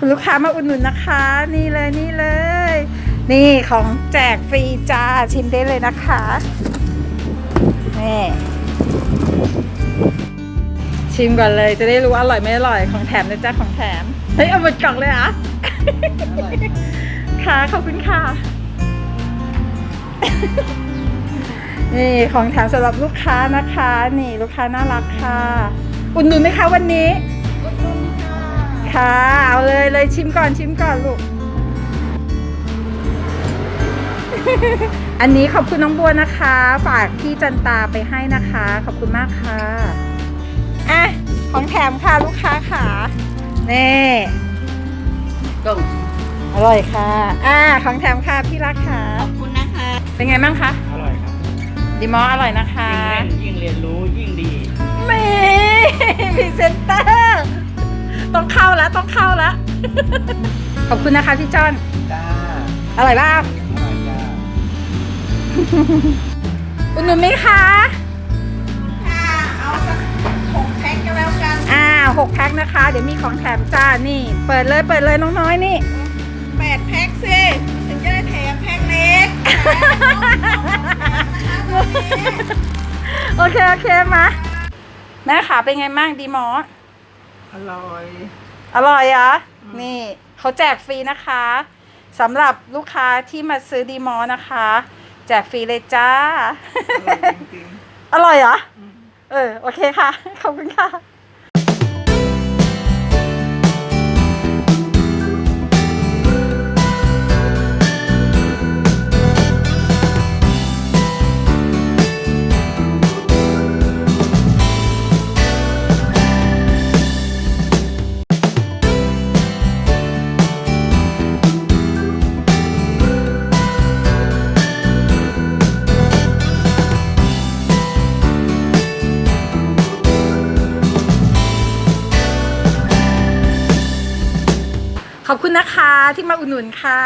คุณลูกค้ามาอุดหนุนนะคะ นี่เลยนี่เลย นี่ของแจกฟรีจ้าชิมได้เลยนะคะนี่ชิมก่อนเลยจะได้รู้อร่อยไม่อร่อยของแถมนะจ๊ะของแถมเฮ้ยเอาหมดกล่องเลยอะค่ะขอบคุณค่ะ นี่ของแถมสำหรับลูกค้านะคะ นี่ลูกค้าน่ารักค่ะ อุ่นหนุนไหมคะวันนี้ ค่ะ เอาเลยเลยชิมก่อนชิมก่อนลูก อันนี้ขอบคุณน้องบัวนะคะ ฝากพี่จันตาไปให้นะคะ ขอบคุณมากค่ะอะของแถมค่ะลูกค้าค่ะนี่กุ้งอร่อยค่ะ อ่า ของแถมค่ะพี่รักค่ะ ขอบคุณนะคะ เป็นไงบ้างคะ อร่อยครับ ดีมออร่อยนะคะยิ่งเล่นยิ่งเรียนรู้ยิ่งดีมี ขอบคุณนะคะพี่จอนจ้าอร่อยบ้างอร่อยจ้าอุดหนุนไหมคะค่ะเอาสักหกแพ็คก็แล้วกันอ่าหกแพ็คนะคะ เดี๋ยวมีของแถมจ้านี่ เปิดเลยเปิดเลยน้องน้อยนี่แปดแพ็คสิถึงจะได้แถมแพ็คเล็กโอเคโอเคมาแม่ขาเป็นไงบ้างดีมอ อร่อย อร่อยเหรอะ นี่เขาแจกฟรีนะคะสำหรับลูกค้าที่มาซื้อดีมอนะคะ แจกฟรีเลยจ้า อร่อยจริงอร่อยเหรอ เออ โอเคค่ะ ขอบคุณค่ะ ขอบคุณนะคะที่มาอุดหนุนค่ะ